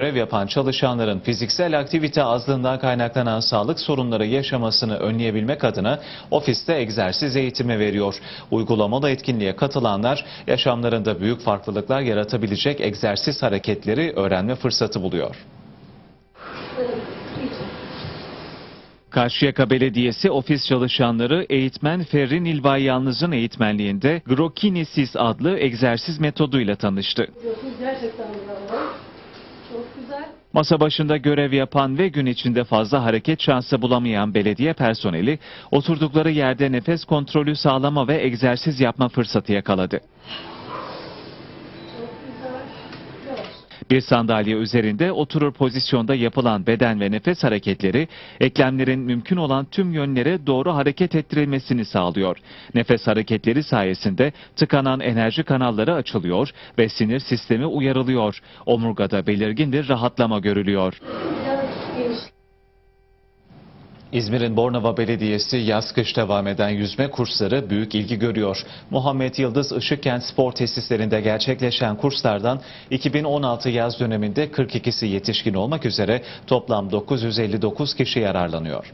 Görev yapan çalışanların fiziksel aktivite azlığından kaynaklanan sağlık sorunları yaşamasını önleyebilmek adına ofiste egzersiz eğitimi veriyor. Uygulamalı etkinliğe katılanlar yaşamlarında büyük farklılıklar yaratabilecek egzersiz hareketleri öğrenme fırsatı buluyor. Karşıyaka Belediyesi ofis çalışanları eğitmen Ferrin İlvay Yalnız'ın eğitmenliğinde Grokinesis adlı egzersiz metoduyla tanıştı. Gerçekten. Masa başında görev yapan ve gün içinde fazla hareket şansı bulamayan belediye personeli oturdukları yerde nefes kontrolü sağlama ve egzersiz yapma fırsatı yakaladı. Bir sandalye üzerinde oturur pozisyonda yapılan beden ve nefes hareketleri eklemlerin mümkün olan tüm yönlere doğru hareket ettirilmesini sağlıyor. Nefes hareketleri sayesinde tıkanan enerji kanalları açılıyor ve sinir sistemi uyarılıyor. Omurgada belirgin bir rahatlama görülüyor. İzmir'in Bornova Belediyesi yaz kış devam eden yüzme kursları büyük ilgi görüyor. Muhammed Yıldız Işıkkent Spor Tesislerinde gerçekleşen kurslardan 2016 yaz döneminde 42'si yetişkin olmak üzere toplam 959 kişi yararlanıyor.